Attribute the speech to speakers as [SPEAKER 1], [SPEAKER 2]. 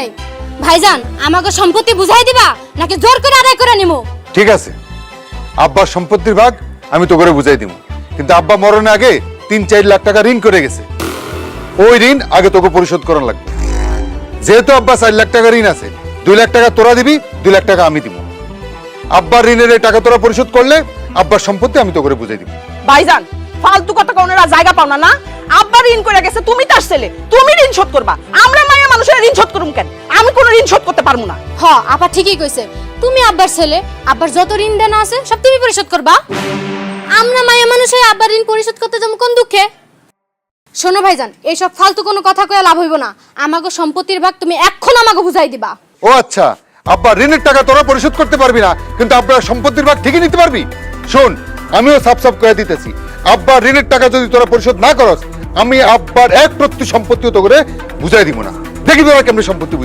[SPEAKER 1] নাই। ভাইজান আমাকে সম্পত্তি বুঝাই দিবা নাকি জোর করে আদায় করে নিমু?
[SPEAKER 2] ঠিক আছে। আব্বার সম্পত্তির ভাগ আমি তো করে বুঝাই দিব কিন্তু আব্বা মরণের আগে তিন চার লাখ টাকা ঋণ করে গেছে। ওই ঋণ আগে তোকে পরিশোধ করার লাগবে। যেহেতু আব্বা চার লাখ টাকা ঋণ আছে দুই লাখ টাকা তোরা দিবি দুই লাখ টাকা আমি দিব। আব্বার ঋণের এই টাকা তোরা পরিশোধ করলে আব্বার সম্পত্তি আমি তো করে বুঝাই দিব।
[SPEAKER 3] ভাইজান ফালতু কথা কোনেরা জায়গা পাও না। না আব্বা ঋণ করে গেছে তুমি তার ছেলে তুমি ঋণ শোধ করবা। আমরা মানুষের ঋণ শোধ করুম কেন? আমি কোনো ঋণ শোধ করতে পারব না।
[SPEAKER 1] হ আপা ঠিকই কইছে। তুমি আব্বার ছেলে আব্বার যত ঋণ দেনা আছে সব তুমি পরিশোধ করবা। আমরা মায়া মানুষে আব্বার ঋণ পরিশোধ করতে যাব কোন দুঃখে? শোনো ভাইজান এইসব ফালতু কোনো কথা কয়ে লাভ হইব না। আমাকে সম্পত্তির ভাগ তুমি এখন আমাকে বুঝাই দিবা।
[SPEAKER 2] ও আচ্ছা আব্বা ঋণের টাকা তোরা পরিশোধ করতে পারবি না কিন্তু আব্বার সম্পত্তির ভাগ ঠিকই নিতে পারবি? শোন আমিও সাফ সাফ করে দিতেছি। আব্বার ঋণের টাকা যদি তোরা পরিশোধ না করস আমি আব্বার এক প্রতি সম্পত্তিও তো করে বুঝাই দিব না। দেখি তোরা কেমনি সম্পত্তি